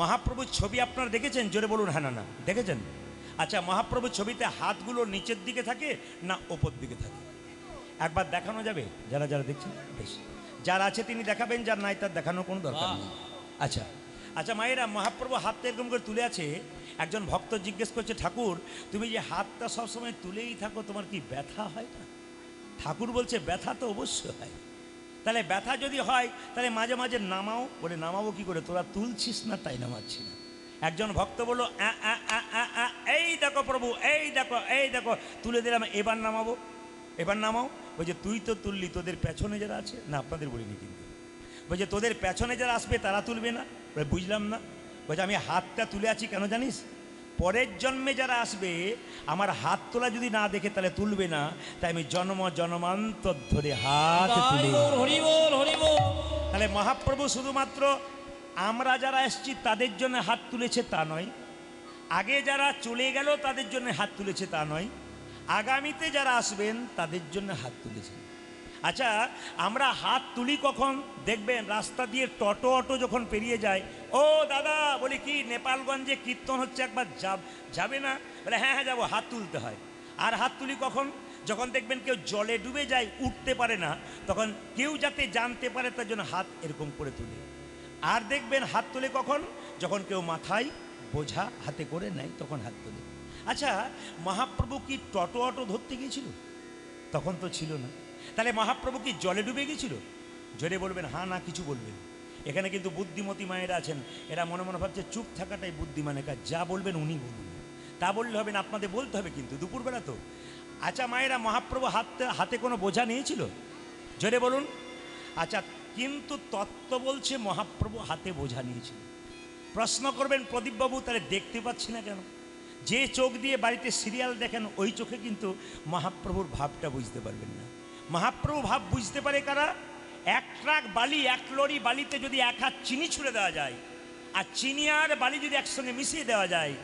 মহাপ্রভুর ছবি আপনারা দেখেছেন? জোরে বলুন হ্যাঁ না দেখেছেন? আচ্ছা মহাপ্রভুর ছবিতে হাতগুলো নিচের দিকে থাকে না ওপর দিকে থাকে? একবার দেখানো যাবে? যারা যারা দেখছেন বেশ। যার আছে তিনি দেখাবেন যার নাই তার দেখানোর কোনো দরকার নেই। আচ্ছা আচ্ছা মায়েরা মহাপ্রভু হাতটা এরকম করে তুলে আছে। একজন ভক্ত জিজ্ঞেস করছে ঠাকুর তুমি যে হাতটা সবসময় তুলেই থাকো তোমার কি ব্যথা হয় না? ঠাকুর বলছে ব্যথা তো অবশ্যই হয়। তাহলে ব্যথা যদি হয় তাহলে মাঝে মাঝে নামাও। বলে নামাবো কি করে? তোরা তুলছিস না তাই নামাচ্ছি না। একজন ভক্ত বলল "আ, আ, আ, আ, আ, এই দেখো প্রভু এই দেখো এই দেখো তুলে দিলাম এবার নামাবো। এবার নামাও। বলছে তুই তো তুললি তোদের পেছনে যারা আছে? না আপনাদের বলিনি কিন্তু। বলছে তোদের পেছনে যারা আসবে তারা তুলবে না? বুঝলাম না। বলছে আমি হাতটা তুলে আছি কেন জানিস? পরের জন্মে যারা আসবে আমার হাত তোলা যদি না দেখে তাহলে তুলবে না। তাই আমি জন্ম জন্মান্তর ধরে হাত তুলে। তাহলে মহাপ্রভু শুধুমাত্র আমরা যারা এসছি তাদের জন্য হাত তুলেছে তা নয়। আগে যারা চলে গেল তাদের জন্য হাত তুলেছে তা নয়। আগামীতে যারা আসবেন তাদের জন্য হাত তুলেছেন আচ্ছা আমরা হাত তুলি কখন? দেখবেন রাস্তা দিয়ে টোটো অটো যখন পেরিয়ে যায়, ও দাদা, বলি কি, নেপালগঞ্জে কীর্তন হচ্ছে একবার যাব, যাবে না? বলে হ্যাঁ হ্যাঁ যাব, হাত তুলতে হয়। আর হাত তুলি কখন? যখন দেখবেন কেউ জলে ডুবে যায়, উঠতে পারে না, তখন কেউ যাতে জানতে পারে তার জন্য হাত এরকম করে তুলে। আর দেখবেন হাত তুলে কখন? যখন কেউ মাথায় বোঝা হাতে করে নেয়, তখন হাত তুলে। আচ্ছা মহাপ্রভু কি টটো অটো ধরতে গিয়েছিল? তখন তো ছিল না। তাহলে মহাপ্রভু কি জলে ডুবে গেছিল? জোরে বলবেন, হা না, কিছু বলবেন এখানে কিন্তু বুদ্ধিমতী মায়েরা আছেন, এরা মনে মনে ভাবছে, চুপ থাকাটাই বুদ্ধিমানের কাজ। যা বলবেন উনি বলুন। তা বললে হবে না, আপনাদের বলতে হবে কিন্তু, দুপুরবেলা তো। আচ্ছা মায়েরা, মহাপ্রভু হাতে হাতে কোনো বোঝা নিয়েছিল? জোরে বলুন। আচ্ছা কিন্তু তত্ত্ব বলছে, মহাপ্রভু হাতে বোঝা নিয়েছিল। প্রশ্ন করবেন, প্রদীপবাবু, তাহলে দেখতে পাচ্ছি না কেন? যে চোখ দিয়ে বাড়িতে সিরিয়াল দেখেন, ওই চোখে কিন্তু মহাপ্রভুর ভাবটা বুঝতে পারবেন না। মহাপ্রভু ভাব বুঝতে পারে কারা? এক ট্রাক বালি, এক লরি বালিতে যদি এক হাত চিনি ছুড়ে দেওয়া যায়, আর চিনি আর বালি যদি একসঙ্গে মিশিয়ে দেওয়া যায়,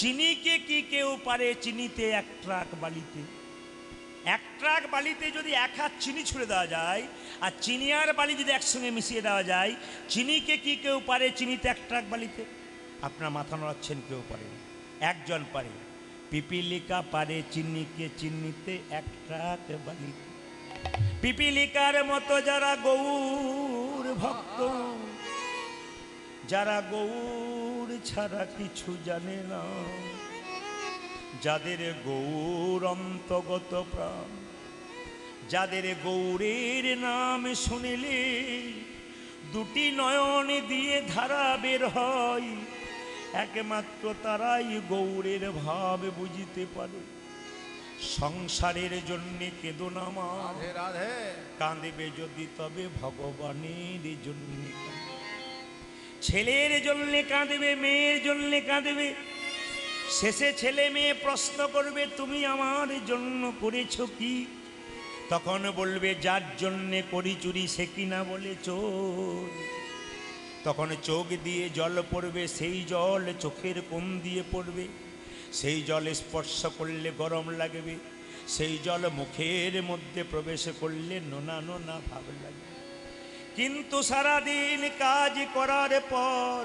চিনিকে কি কেউ পারে চিনিতে এক ট্রাক বালিতে? এক ট্রাক বালিতে যদি এক হাত চিনি ছুড়ে দেওয়া যায়, আর চিনি আর বালি যদি একসঙ্গে মিশিয়ে দেওয়া যায়, চিনিকে কি কেউ পারে চিনিতে এক ট্রাক বালিতে? আপনার মাথা নড়াচ্ছেন কেউ পারে একজন পারে। পিপিলিকা পারে চিনিকে চিনিতে এক ট্রাক বালিতে। পিপিলিকার মতো যারা গৌর ভক্ত, যারা গৌর ছাড়া কিছু জানে না, যাদের গৌর অন্তগত প্রাণ, যাদের গৌরের নাম শুনিলে দুটি নয়ন দিয়ে ধারা বের হয়, একমাত্র তারাই গৌরের ভাব বুঝিতে পারে। সংসারের জন্যে কেঁদো নামা রাধে রাধে। কাঁদবে যদি তবে ভগবানের জন্য। ছেলের জন্য কাঁদবে মেয়ের জন্য কাঁদবে। শেষে ছেলে মেয়ে প্রশ্ন করবে তুমি আমার জন্য করেছ কি? তখন বলবে যার জন্যে করি চুরি সে কিনা বলে চোর। তখন চোখ দিয়ে জল পড়বে সেই জল চোখের কোন দিয়ে পড়বে। সেই জল স্পর্শ করলে গরম লাগবে সেই জল মুখের মধ্যে প্রবেশ করলে নোনা নোনা ভাব লাগবে কিন্তু সারাদিন কাজ করার পর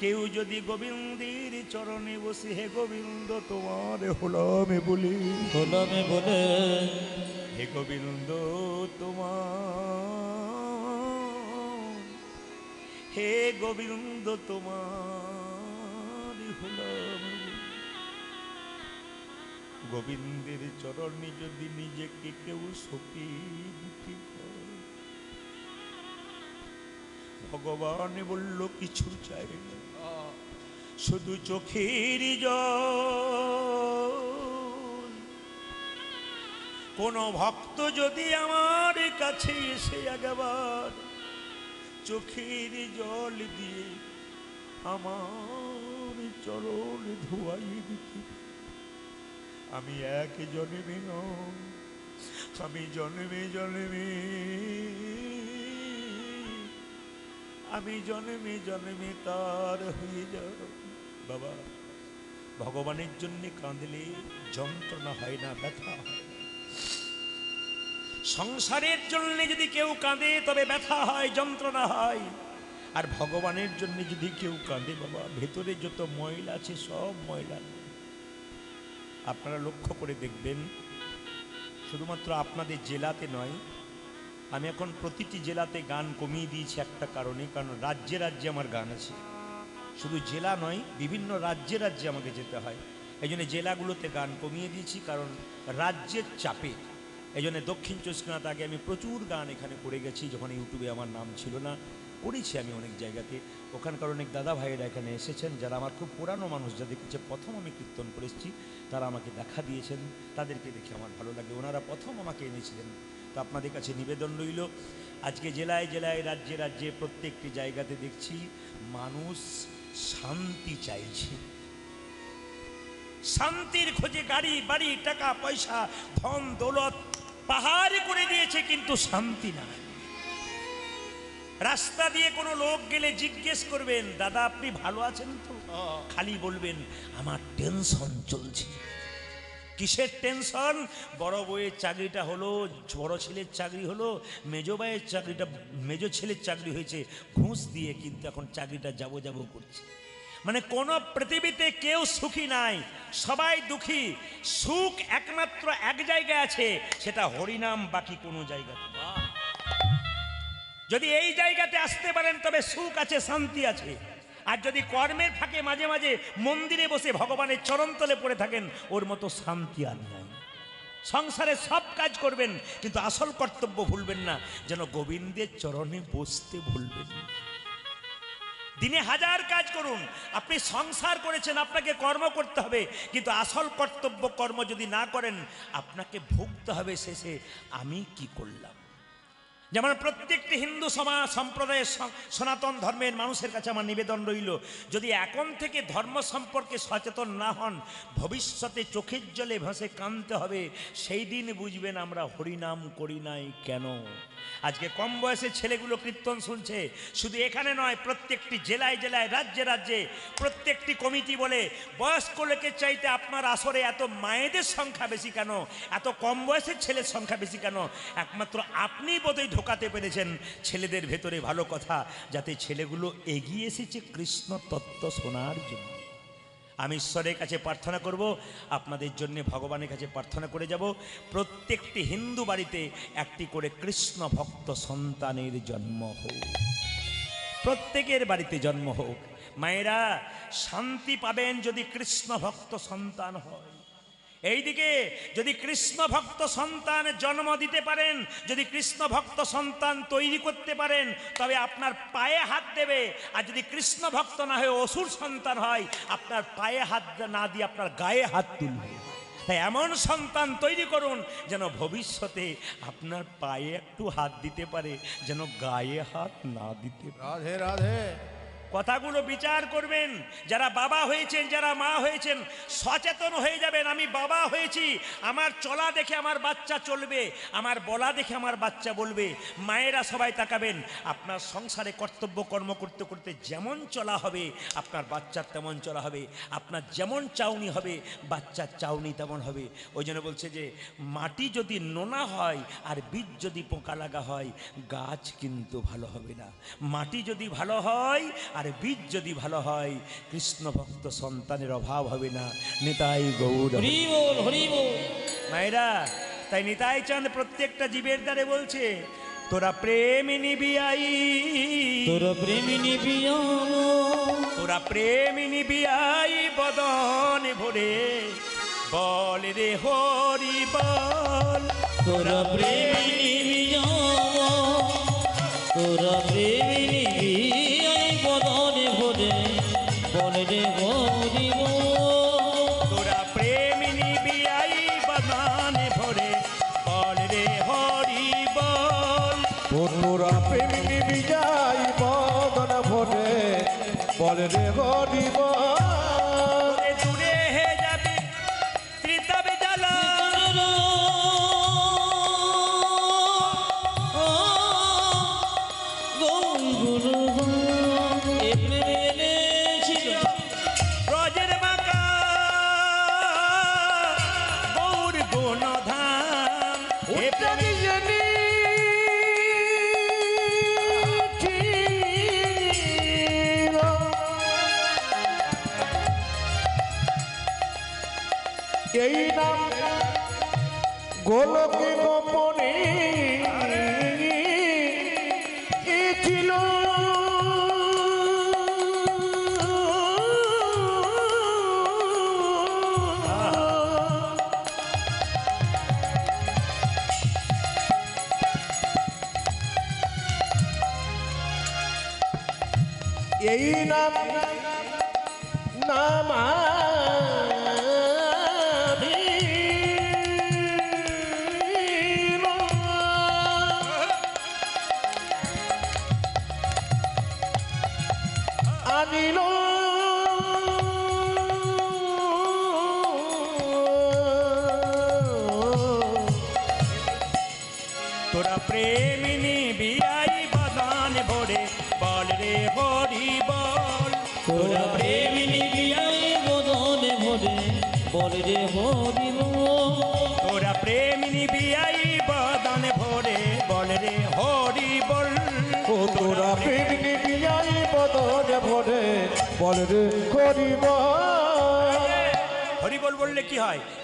কেউ যদি গোবিন্দের চরণে বসে হে গোবিন্দ তোমার হলামে বলি। গোলামে বলে। হে গোবিন্দ তোমার হে গোবিন্দ তোমার হলাম গোবিন্দের চরণে যদি নিজেকে কেউ হয়, ভগবান বলল কিছু চাই না। শুধু চোখের কোন ভক্ত যদি আমার কাছে এসে একবার চোখের জল দিয়ে আমার চরণ ধোয়াই দিতে আমি এক জন্মে আমি জন্মে জন্মে, আমি জন্মে জন্মে তার হয়ে যাব বাবা, ভগবানের জন্য কাঁদলে যন্ত্রণা হয় না, ব্যথা সংসারের জন্য যদি কেউ কাঁদে, তবে ব্যথা হয়, যন্ত্রণা হয়। আর ভগবানের জন্য যদি কেউ কাঁদে, বাবা, ভেতরে যত ময়লা আছে, সব ময়লা। আপনারা লক্ষ্য করে দেখবেন, শুধুমাত্র আপনাদের জেলাতে নয়, আমি এখন প্রতিটি জেলাতে গান কমিয়ে দিয়েছি একটা কারণে, কারণ রাজ্যে রাজ্যে আমার গান আছে। শুধু জেলা নয়, বিভিন্ন রাজ্যে রাজ্যে আমাকে যেতে হয়। এই জন্য জেলাগুলোতে গান কমিয়ে দিয়েছি, কারণ রাজ্যের চাপে। এই জন্য দক্ষিণ চব্বিশ আগে আমি প্রচুর গান এখানে করে গেছি, যখন ইউটিউবে আমার নাম ছিল না। করেছি আমি অনেক জায়গাতে। ওখানকার অনেক দাদা ভাইয়েরা এখানে এসেছেন, যারা আমার খুব পুরানো মানুষ, যাদের কাছে প্রথম আমি কীর্তন করে এসেছি, তারা আমাকে দেখা দিয়েছেন, তাদেরকে দেখে আমার ভালো লাগে। ওনারা প্রথম আমাকে এনেছিলেন। তো আপনাদের কাছে নিবেদন রইল, আজকে জেলায় জেলায়, রাজ্যে রাজ্যে, প্রত্যেকটি জায়গাতে দেখছি, মানুষ শান্তি চাইছে। শান্তির খোঁজে গাড়ি, বাড়ি, টাকা, পয়সা, ধন, দৌলত পাহাড় করে দিয়েছে, কিন্তু শান্তি না রাস্তা দিয়ে কোনো লোক গেলে জিজ্ঞেস করবেন দাদা আপনি ভালো আছেন তো? খালি বলবেন আমার টেনশন চলছে। কিসের টেনশন? বড় বইয়ের চাকরিটা হলো বড় ছেলের চাকরি হলো মেজো ভাইয়ের চাকরিটা মেজো ছেলের চাকরি হয়েছে ঘুষ দিয়ে কিন্তু এখন চাকরিটা যাব যাব করছে। মানে কোন পৃথিবীতে কেউ সুখী নাই সবাই দুঃখী। সুখ একমাত্র এক জায়গায় আছে সেটা হরিনাম বাকি কোনো জায়গাতে। যদি এই জায়গাতে আসতে পারেন, তবে সুখ আছে, শান্তি আছে। আর যদি কর্মের ফাঁকে মাঝে মাঝে মন্দিরে বসে ভগবানের চরণতলে পড়ে থাকেন, ওর মতো শান্তি আর নাই। সংসারে সব কাজ করবেন, কিন্তু আসল কর্তব্য ভুলবেন না, যেন গোবিন্দের চরণে বসতে ভুলবেন। না দিনে হাজার কাজ করুন, আপনি সংসার করেছেন, আপনাকে কর্ম করতে হবে, কিন্তু আসল কর্তব্য কর্ম যদি না করেন, আপনাকে ভুগতে হবে শেষে, আমি কি করলাম? যেমন প্রত্যেকটি হিন্দু সমাজ সম্প্রদায়ের সনাতন ধর্মের মানুষের কাছে আমার নিবেদন রইল, যদি এখন থেকে ধর্ম সম্পর্কে সচেতন না হন, ভবিষ্যতে চোখের জলে ভাসে কানতে হবে, সেই দিন বুঝবেন আমরা হরিনাম করি নাই কেন। আজকে কম বয়সের ছেলেগুলো কীর্তন শুনছে। শুধু এখানে নয়, প্রত্যেকটি জেলায় জেলায়, রাজ্যে রাজ্যে প্রত্যেকটি কমিটি বলে বয়স্ক লোকের চাইতে আপনার আসরে এত মায়েদের সংখ্যা বেশি কেন? এত কম বয়সের ছেলের সংখ্যা বেশি কেন? একমাত্র আপনি বোধহয় ঢোকাতে পেরেছেন ছেলেদের ভেতরে ভালো কথা, যাতে ছেলেগুলো এগিয়ে এসেছে কৃষ্ণ তত্ত্ব শোনার জন্য। আমি ঈশ্বরের কাছে প্রার্থনা করব, আপনাদের জন্য ভগবানের কাছে প্রার্থনা করে যাব। প্রত্যেকটি হিন্দু বাড়িতে একটি করে কৃষ্ণ ভক্ত সন্তানের জন্ম হোক। প্রত্যেকের বাড়িতে জন্ম হোক। মায়েরা শান্তি পাবেন যদি কৃষ্ণ ভক্ত সন্তান হয়। এইদিকে, যদি কৃষ্ণ ভক্ত সন্তান জন্ম দিতে পারেন, যদি কৃষ্ণ ভক্ত সন্তান তৈরি করতে পারেন, তবে আপনার পায়ে হাত দেবে। আর যদি কৃষ্ণ ভক্ত না হয়ে অসুর সন্তান হয়, আপনার পায়ে হাত না দিয়ে আপনার গায়ে হাত তুলবে। তাই এমন সন্তান তৈরি করুন যেন ভবিষ্যতে আপনার পায়ে একটু হাত দিতে পারে, যেন গায়ে হাত না দিতে রাধে রাধে। কথাগুলো বিচার করবেন। যারা বাবা হয়েছেন, যারা মা হয়েছেন, সচেতন হয়ে যাবেন, আমি বাবা হয়েছি। আমার চলা দেখে আমার বাচ্চা চলবে, আমার বলা দেখে আমার বাচ্চা বলবে। মায়েরা সবাই তাকাবেন, আপনার সংসারে কর্তব্য কর্ম করতে করতে যেমন চলা হবে, আপনার বাচ্চার তেমন চলা হবে, আপনার যেমন চাউনি হবে, বাচ্চার চাউনি তেমন হবে। ওই জন্য বলছে যে, মাটি যদি নোনা হয় আর বীজ যদি পোকা লাগা হয়, গাছ কিন্তু ভালো হবে না। মাটি যদি ভালো হয় আর বীজ যদি ভালো হয় কৃষ্ণ ভক্ত সন্তানের অভাব হবে না। নেতাই গৌর মায়েরা তাই নিতাই চাঁদ প্রত্যেকটা জীবের দ্বারে বলছে তোরা প্রেম নিবি আই তোর প্রেমী নিবিয়া তোরা প্রেম নিবি আই বদন ভরে। বল রে হরি বল। তোর প্রেমী নিবিয়া তোর প্রেমী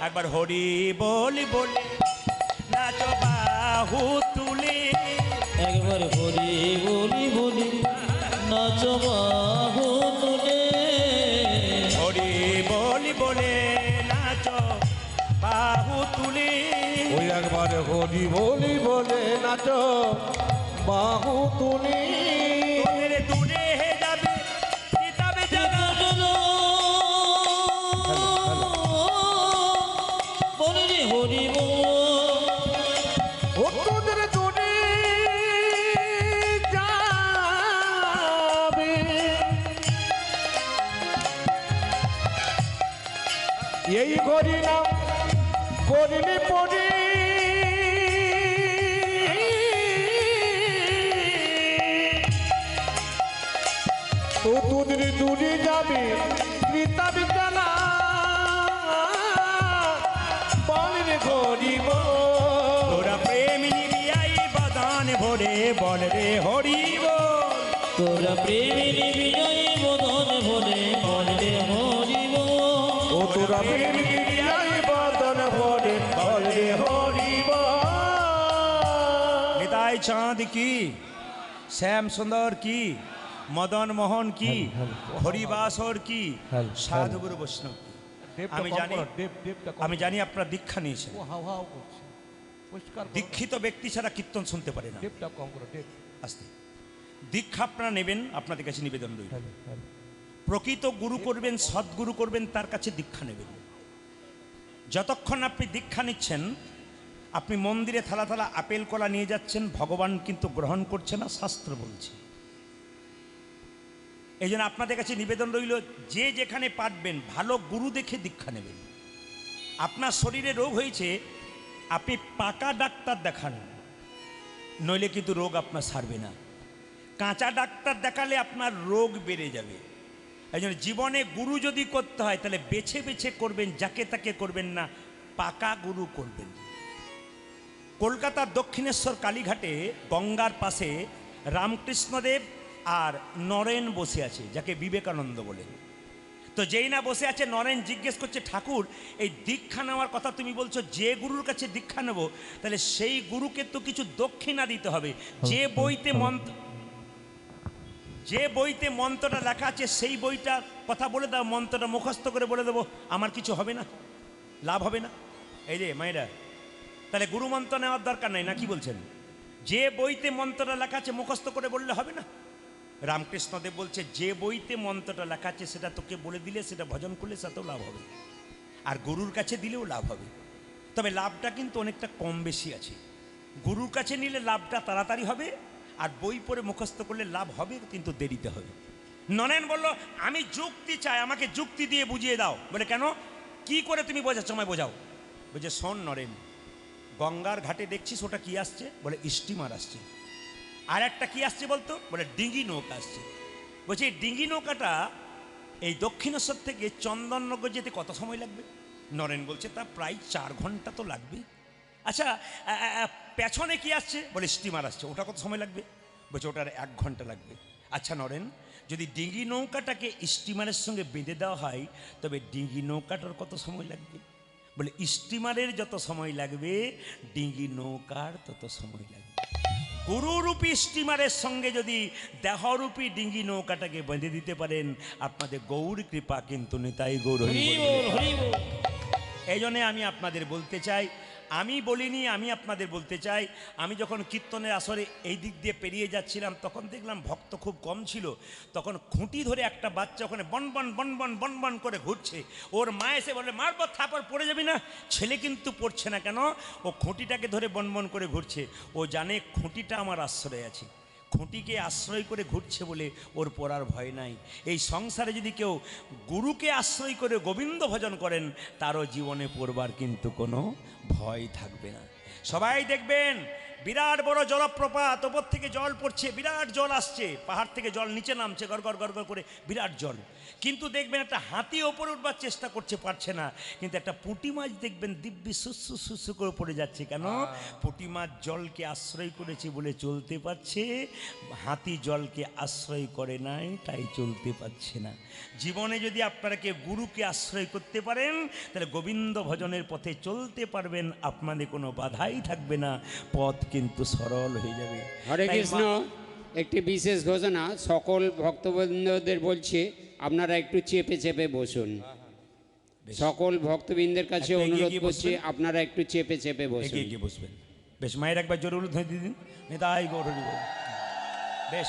একবার হরি বল বলে নাচ বাহু তুলে। একবার হরি বলি বলি নাচ বাহু তুলে। হরি বলি বলে নাচ বাহু তুলে। ওই একবার হরি বলি বলে নাচ বাহু তুলি। তো তোদের দূরে যাবে গীতা বিদ্যালা। বলেন গরিব। তোরা প্রেমিনী বিয়াই বদান ভরে বল রে হরি বল তোরা প্রেমিনী বিজয় বদন ভরে বলে রে হরি বল ও তোরা প্রেমিনী বিয়াই বদন ভরে বলে হরিব। নিতাই চাঁদ কি? শ্যাম সুন্দর কি? মদন মোহন কি? হরিবাসর কি? সাধুগুরু বৈষ্ণব আমি জানি আমি জানি আপনারা দীক্ষা নিয়েছেন। দীক্ষিত ব্যক্তি ছাড়া কীর্তন শুনতে পারে না। আস্তে। দীক্ষা আপনারা নেবেন আপনাদের কাছে নিবেদন রইল। প্রকৃত গুরু করবেন সদ্গুরু করবেন তার কাছে দীক্ষা নেবেন। যতক্ষণ আপনি দীক্ষা নিচ্ছেন আপনি মন্দিরে থালা থালা আপেল কলা নিয়ে যাচ্ছেন ভগবান কিন্তু গ্রহণ করছে না শাস্ত্র বলছে। এই জন্য আপনাদের কাছে নিবেদন রইল, যে যেখানে পারবেন, ভালো গুরু দেখে দীক্ষা নেবেন। আপনার শরীরে রোগ হয়েছে, আপনি পাকা ডাক্তার দেখান। নইলে কিন্তু রোগ আপনার সারবে না। কাঁচা ডাক্তার দেখালে আপনার রোগ বেড়ে যাবে। এই জন্য জীবনে গুরু যদি করতে হয়, তাহলে বেছে বেছে করবেন, যাকে তাকে করবেন না, পাকা গুরু করবেন। কলকাতার দক্ষিণেশ্বর কালীঘাটে গঙ্গার পাশে রামকৃষ্ণদেব আর নরেন বসে আছে যাকে বিবেকানন্দ বলেন তো যেই না বসে আছে নরেন জিজ্ঞেস করছে ঠাকুর এই দীক্ষা নেওয়ার কথা তুমি বলছো যে গুরুর কাছে দীক্ষা নেব তাহলে সেই গুরুকে তো কিছু দক্ষিণা দিতে হবে। যে বইতে মন্ত্র যে বইতে মন্ত্রটা লেখা আছে সেই বইটা কথা বলে দাও মন্ত্রটা মুখস্থ করে বলে দেবো আমার কিছু হবে না লাভ হবে না। এই যে মায়েরা তাহলে গুরু মন্ত্র নেওয়ার দরকার নাই না কি বলছেন? যে বইতে মন্ত্রটা লেখা আছে মুখস্থ করে বললে হবে না? রামকৃষ্ণদেব বলছে, যে বইতে মন্ত্রটা লেখা আছে, সেটা তোকে বলে দিলে, সেটা ভজন করলে, সেটাও লাভ হবে। আর গুরুর কাছে দিলেও লাভ হবে। তবে লাভটা কিন্তু অনেকটা কম বেশি আছে। গুরুর কাছে নিলে লাভটা তাড়াতাড়ি হবে, আর বই পড়ে মুখস্থ করলে লাভ হবে, কিন্তু দেরিতে হবে। নরেন বলল, আমি যুক্তি চাই, আমাকে যুক্তি দিয়ে বুঝিয়ে দাও। বলে, কেন? কি করে তুমি বোঝাচ্ছ, আমায় বোঝাও? বলছে, শোন নরেন, গঙ্গার ঘাটে দেখছিস, ওটা কি আসছে? বলে, স্টিমার আসছে। আর একটা কি আসছে বলতো? বলে ডিঙ্গি নৌকা আসছে। বলছে, এই ডিঙ্গি নৌকাটা এই দক্ষিণেশ্বর থেকে চন্দননগর যেতে কত সময় লাগবে? নরেন বলছে, তা প্রায় চার ঘণ্টা তো লাগবে আচ্ছা পেছনে কি আসছে? বলে স্টিমার আসছে। ওটা কত সময় লাগবে? বলছে, ওটার এক ঘণ্টা লাগবে। আচ্ছা নরেন, যদি ডিঙ্গি নৌকাটাকে স্টিমারের সঙ্গে বেঁধে দেওয়া হয়, তবে ডিঙ্গি নৌকাটার কত সময় লাগবে? বলে, স্টিমারের যত সময় লাগবে, ডিঙ্গি নৌকার তত সময় লাগবে। গুরুরূপী স্টিমারের সঙ্গে যদি দেহরূপী ডিঙ্গি নৌকাটাকে বেঁধে দিতে পারেন আপনাদের গৌর কৃপা কিন্তু নিতাই গৌর এই জন্যে আমি আপনাদের বলতে চাই আমি বলিনি, আমি আপনাদের বলতে চাই, আমি যখন কীর্তনের আসরে এই দিক দিয়ে পেরিয়ে যাচ্ছিলাম, তখন দেখলাম ভক্ত খুব কম ছিল। তখন খুঁটি ধরে একটা বাচ্চা ওখানে বন বন বন বন বন বন করে ঘুরছে। ওর মা এসে বলে মারব থাপড়, পড়ে যাবি না? ছেলে কিন্তু পড়ছে না কেন? ও খুঁটিটাকে ধরে বন বন করে ঘুরছে। ও জানে খুঁটিটা আমার আশ্রয় আছে। খুঁটিকে আশ্রয় করে ঘুরছে বলে ওর পড়ার ভয় নাই। এই সংসারে যদি কেউ গুরুকে আশ্রয় করে গোবিন্দ ভজন করেন, তারও জীবনে পড়বার কিন্তু কোনো ভয় থাকবে না। সবাই দেখবেন, বিরাট বড় জলপ্রপাত, ওপর থেকে জল পড়ছে, বিরাট জল আসছে, পাহাড় থেকে জল নিচে নামছে, গড় গড় গড় করে, বিরাট জল। কিন্তু দেখবেন একটা হাতি ওপরে উঠবার চেষ্টা করছে পারছে না। কিন্তু একটা পুঁটি মাছ দেখবেন দিব্যি সুসু সুসু করে পড়ে যাচ্ছে। কেন? পুঁটি মাছ জলকে আশ্রয় করেছে বলে চলতে পারছে। হাতি জলকে আশ্রয় করে নাই তাই চলতে পারছে না। জীবনে যদি আপনারা কেউ গুরুকে আশ্রয় করতে পারেন তাহলে গোবিন্দ ভজনের পথে চলতে পারবেন আপনাদের কোনো বাধাই থাকবে না। পথ কিন্তু সরল হয়ে যাবে। হরে কৃষ্ণ একটি বিশেষ ঘোষণা সকল ভক্তবৃন্দদের বলছে আপনারা একটু চেপে চেপে বসুন। সকল ভক্তবৃন্দের কাছে অনুরোধ গিয়ে করছি আপনারা একটু চেপে চেপে বসুন। বসবেন। বেশ মায়ের একবার জোরে দিয়ে দিন নেতাই গৌর হরি বল। বেশ।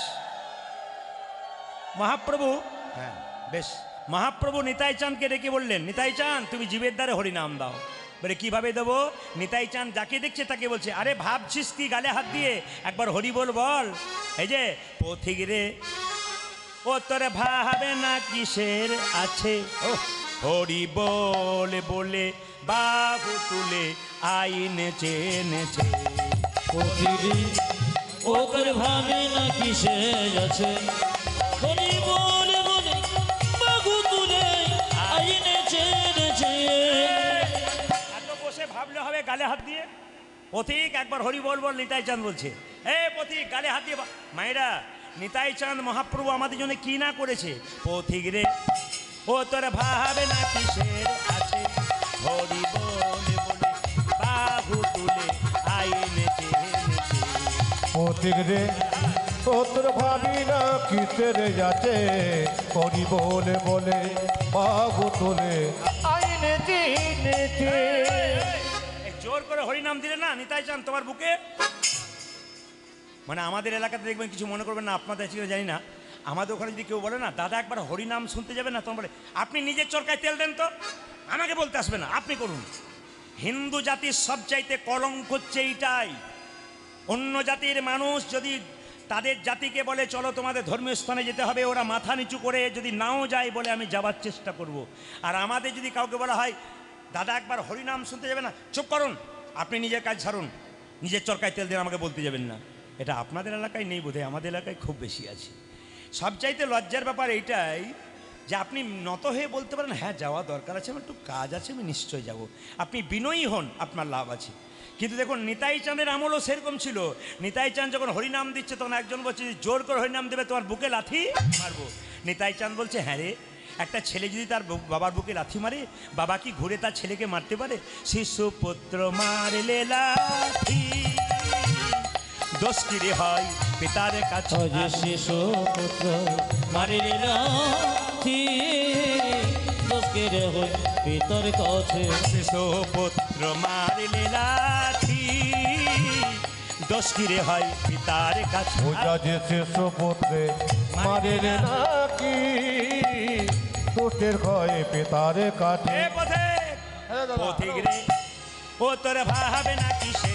মহাপ্রভু হ্যাঁ। বেশ। মহাপ্রভু নিতাই চাঁদকে ডেকে বললেন নিতাই চাঁদ তুমি জীবের দ্বারে হরি নাম দাও। বলে কীভাবে দেবো? নিতাই চাঁদ যাকে দেখছে তাকে বলছে আরে ভাবছিস কি গালে হাত দিয়ে একবার হরি বল বল? এই যে পথিক রে ও তোর ভাবে না কিসের আছে? ও হরি বলে বলে বাহু তুলে আইনেছে নেছে প্রতিদিন ওকর ভাবে না কিসে আছে? হরি বলে বলে বাগু তুলে আইনে চেনেছে। এত বসে ভাবলে হবে গালে হাত দিয়ে? পথিক একবার হরি বল বল নিতাই চাঁদ বলছে। এ পথিক গালে হাত দিয়ে মায়েরা নিতাই চাঁদ মহাপ্রভু আমাদের জন্য কি না করেছে পথিক রে ও তোর ভাবে না কিসের আছে হরি বলে বলে বাহু তুলে আইনেছে পথিক রে তোর ভাবি না কিসের যাচ্ছে করি বলে বলে বাবু তোলে আইনে চিনেছে এই জোর করে হরিনাম দিলে না নিতাই চান তোমার বুকে মানে আমাদের এলাকাতে দেখবেন কিছু মনে করবেন না, আপনাদের ছিল জানি না। আমাদের ওখানে যদি কেউ বলে না, দাদা, একবার হরিনাম শুনতে যাবে না? তোমার বলে, আপনি নিজের চরকায় তেল দেন তো, আমাকে বলতে আসবে না, আপনি করুন। হিন্দু জাতির সবচাইতে কলঙ্ক হচ্ছে এইটাই। অন্য জাতির মানুষ যদি তাদের জাতিকে বলে, চলো তোমাদের ধর্মীয় স্থানে যেতে হবে, ওরা মাথা নিচু করে যদি নাও যায় বলে আমি যাবার চেষ্টা করব। আর আমাদের যদি কাউকে বলা হয়, দাদা, একবার হরিনাম শুনতে যাবে না? চুপ করুন, আপনি নিজের কাজ ছাড়ুন, নিজের চরকায় তেল দিয়ে আমাকে বলতে যাবেন না। এটা আপনাদের এলাকায় নেই বোধহয়, আমাদের এলাকায় খুব বেশি আছে। সবচাইতে লজ্জার ব্যাপার এইটাই যে আপনি নত হয়ে বলতে পারেন হ্যাঁ যাওয়া দরকার আছে, আমার একটু কাজ আছে, আমি নিশ্চয় যাব। আপনি বিনয়ী হন, আপনার লাভ আছে। কিন্তু দেখুন, নিতাই চাঁদের আমলও সেরকম ছিল। নিতাই চাঁদ যখন হরিনাম দিচ্ছে, তখন একজন বলছে, জোর করে হরিনাম দেবে, তোমার বুকে লাথি মারবো। নিতাই চাঁদ বলছে হ্যাঁ রে, একটা ছেলে যদি তার বাবার বুকে লাথি মারে, বাবা কি ঘুরে তার ছেলেকে মারতে পারে? শিশু পুত্র মারলে লাথি দোষ কিরে হয়? পিতার কাছে শিশু পুত্র মারিলে রে হই পিতর কাছে। শিশু পুত্র মারলে দোষ কিরে হয়? পিতার কাছে। যে শেষ পুত্রে মারে রে নাকি দুষ্টের ভয়ে পেতারে পথে পথিক রে ও তোর ভাবে না কিসের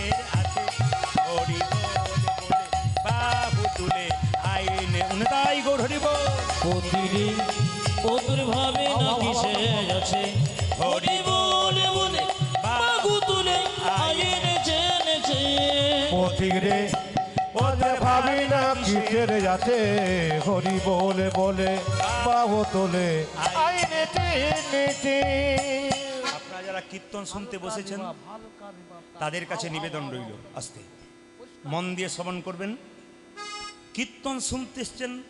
তুলে আইনে উনতাই গৌর হরি বল প্রতিদিন ওকর ভাবে না কিসে আছে হরি বলে বলে বাগু তুলে আইনে পথিক রে ওদের ভাবি না কিসের যাচ্ছে। হরি বলে বলে বাবু তোলে আইনে আপনারা যারা কীর্তন শুনতে বসেছেন তাদের কাছে নিবেদন রইল আস্তে। মন দিয়ে শ্রবণ করবেন। কীর্তন শুনতে এসছেন,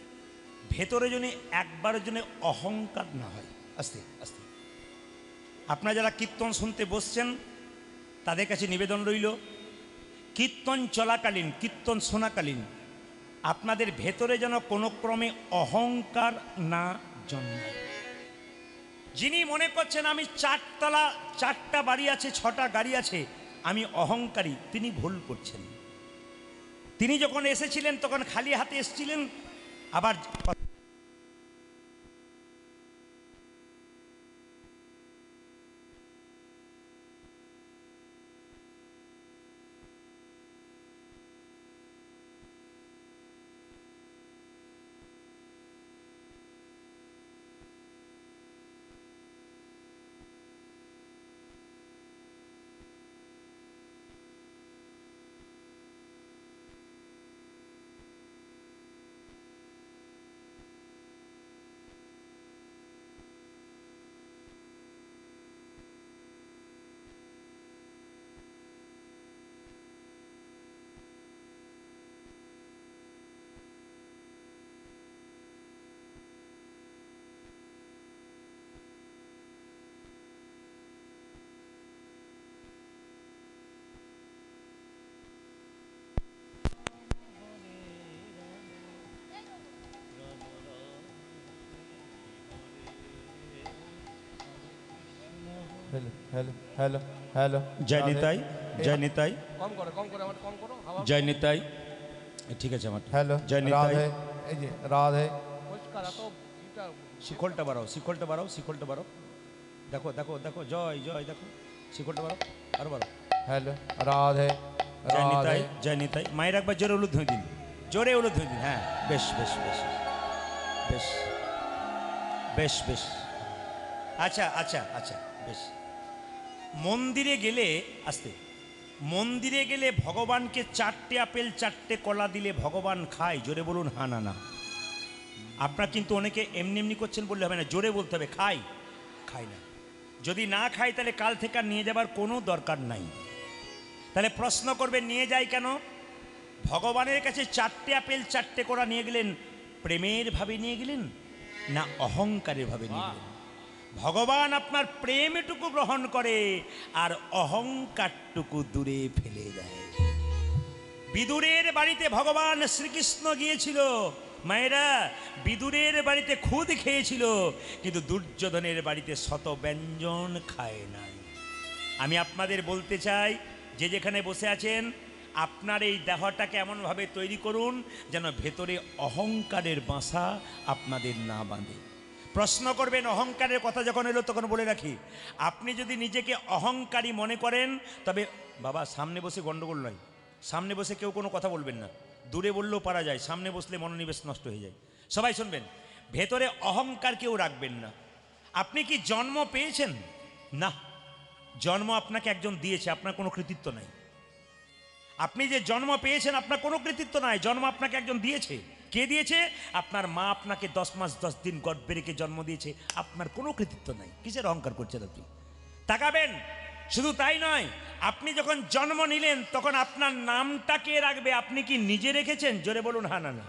ভেতরে জন্য একবারের জন্য অহংকার না হয়। আস্তে আস্তে। আপনারা যারা কীর্তন শুনতে বসছেন, তাদের কাছে নিবেদন রইল, কীর্তন চলাকালীন, কীর্তন শোনাকালীন, আপনাদের ভেতরে যেন কোনো ক্রমে অহংকার না জন্মায়। যিনি মনে করছেন, আমি চারতলা, চারটা বাড়ি আছে, ছটা গাড়ি আছে, আমি অহংকারী, তিনি ভুল করছেন। তিনি যখন এসেছিলেন তখন খালি হাতে এসেছিলেন আবার হ্যালো হ্যালো হ্যালো হ্যালো জয় নিতাই জয় নিতাই কম করো কম করো আমার কম করো জয় নিতাই ঠিক আছে আমার। হ্যালো জয় নিতাই এই যে রাধে শিকলটা বাড়াও শিকলটা বাড়াও শিকলটা বাড়াও। দেখো দেখো দেখো জয় জয় দেখো। শিকলটা বাড়াও আরও বাড়াও। হ্যালো রাধে জয় নিতাই জয় নিতাই মায়ের একবার জোরে উলুদ হয়ে দিন। জোরে উলুদ হয়ে দিন হ্যাঁ। বেশ বেশ বেশ। বেশ। বেশ বেশ। আচ্ছা আচ্ছা আচ্ছা। বেশ। মন্দিরে গেলে আসতে। মন্দিরে গেলে ভগবানকে চারটে আপেল চারটে কলা দিলে ভগবান খায়। জোরে বলুন হা না না। আপনার কিন্তু অনেকে এমনি এমনি করছেন বললে হবে না জোরে বলতে হবে খাই। খাই না। যদি না খাই তাহলে কাল থেকে আর নিয়ে যাবার কোনো দরকার নাই। তাহলে প্রশ্ন করবে নিয়ে যাই কেন? ভগবানের কাছে চারটে আপেল চারটে করা নিয়ে গেলেন প্রেমের ভাবে নিয়ে গেলেন না অহংকারের ভাবে নিয়ে গেলেন? ভগবান আপনার প্রেমটুকু গ্রহণ করে আর অহংকারটুকু দূরে ফেলে দেয়। বিদুরের বাড়িতে ভগবান শ্রীকৃষ্ণ গিয়েছিল। মায়েরা, বিদুরের বাড়িতে খুদ খেয়েছিল, কিন্তু দুর্যোধনের বাড়িতে শত ব্যঞ্জন খায় নাই। আমি আপনাদের বলতে চাই, যে যেখানে বসে আছেন, আপনার এই দেহটাকে এমনভাবে তৈরি করুন, যেন ভেতরে অহংকারের বাসা আপনাদের না বাঁধে। প্রশ্ন করবেন, অহংকারের কথা যখন এলো তখন বলে রাখি, আপনি যদি নিজেকে অহংকারী মনে করেন, তবে বাবা, সামনে বসে গণ্ডগোল নয়। সামনে বসে কেউ কোনো কথা বলবেন না। দূরে বললেও পারা যায়, সামনে বসলে মনোনিবেশ নষ্ট হয়ে যায়। সবাই শুনবেন, ভেতরে অহংকার কেউ রাখবেন না। আপনি কি জন্ম পেয়েছেন? না। জন্ম আপনাকে একজন দিয়েছে, আপনার কোনো কৃতিত্ব নাই। আপনি যে জন্ম পেয়েছেন, আপনার কোনো কৃতিত্ব নাই। জন্ম আপনাকে একজন দিয়েছে। কে দিয়েছে? আপনার মা আপনাকে দশ মাস, দশ দিন গর্ভে রেখে জন্ম দিয়েছে। আপনার কোনো কৃতিত্ব নাই। কিসের অহংকার করছেন আপনি? তাকাবেন। শুধু তাই নয়, আপনি যখন জন্ম নিলেন, তখন আপনার নামটা কে রাখবে? আপনি কি নিজে রেখেছেন? জোরে বলুন হ্যাঁ না না।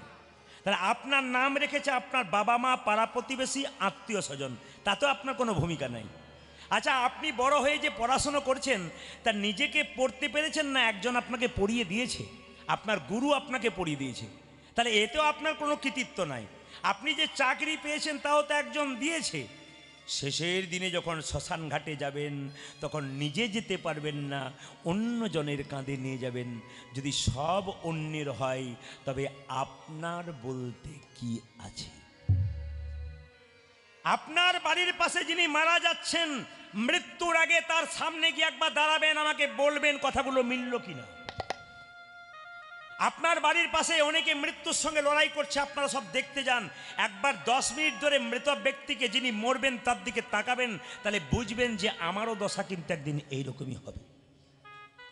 তাহলে আপনার নাম রেখেছে আপনার বাবা মা, পাড়া প্রতিবেশী, আত্মীয় স্বজন। তাতেও আপনার কোনো ভূমিকা নাই। আচ্ছা আপনি বড় হয়ে যে পড়াশুনো করছেন, তা নিজেকে পড়তে পেরেছেন না একজন আপনাকে পড়িয়ে দিয়েছে? আপনার গুরু আপনাকে পড়িয়ে দিয়েছে। তাহলে এতেও আপনার কোনো কৃতিত্ব নাই। আপনি যে চাকরি পেয়েছেন তাও তো একজন দিয়েছে। শেষের দিনে যখন শ্মশান ঘাটে যাবেন, তখন নিজে যেতে পারবেন না, অন্যজনের কাঁধে নিয়ে যাবেন। যদি সব অন্যের হয়, তবে আপনার বলতে কি আছে? আপনার বাড়ির পাশে যিনি মারা যাচ্ছেন, মৃত্যুর আগে তার সামনে গিয়ে একবার দাঁড়াবেন, আমাকে বলবেন কথাগুলো মিলল কিনা? আপনার বাড়ির পাশে অনেকে মৃত্যুর সঙ্গে লড়াই করছে, আপনারা সব দেখতে যান। একবার দশ মিনিট ধরে মৃত ব্যক্তিকে যিনি মরবেন, তার দিকে তাকাবেন, তাহলে বুঝবেন যে আমারও দশা কিন্তু একদিন এইরকমই হবে।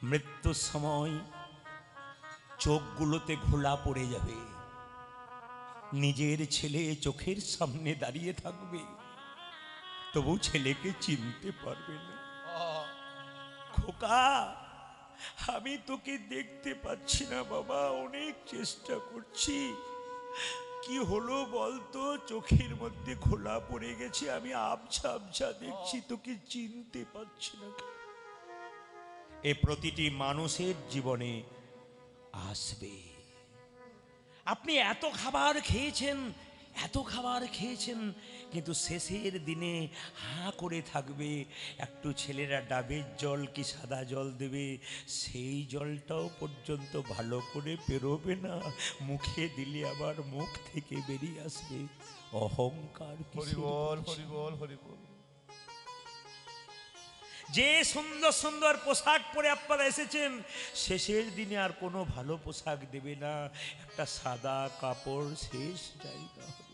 মৃত্যুর সময় চোখগুলোতে ঘোলা পড়ে যাবে। নিজের ছেলে চোখের সামনে দাঁড়িয়ে থাকবে। তবু ছেলেকে চিনতে পারবে না। খোকা! আমি তোকে দেখতে পাচ্ছি না বাবা, অনেক চেষ্টা করছি। কি হলো বলতো? চোখের মধ্যে খোলা পড়ে গেছে, আমি আবছা আবছা দেখছি, তোকে চিনতে পারছি না। এ প্রতিটি মানুষের জীবনে আসবে। আপনি এত খাবার খেয়েছেন এত খাবার খেয়েছেন কিন্তু শেষের দিনে হাঁ করে থাকবে। একটু ছেলেরা ডাবের জল কি সাদা জল দেবে? সেই জলটাও পর্যন্ত ভালো করে পেরোবে না। মুখে দিলে আবার মুখ থেকে বেরিয়ে আসবে। অহংকার হরিবল করছে? হরিবল হরিবল যে সুন্দর সুন্দর পোশাক পরে আপনারা এসেছেন শেষের দিনে আর কোনো ভালো পোশাক দেবে না। একটা সাদা কাপড় শেষ জায়গা।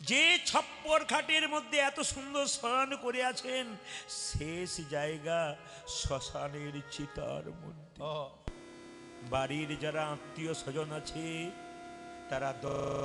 যে ছপ্পর খাটের মধ্যে এত সুন্দর স্নান করে আছেন শেষ জায়গা শ্মশানের চিতার মধ্যে। বাড়ির যারা আত্মীয় স্বজন আছে তারা দ-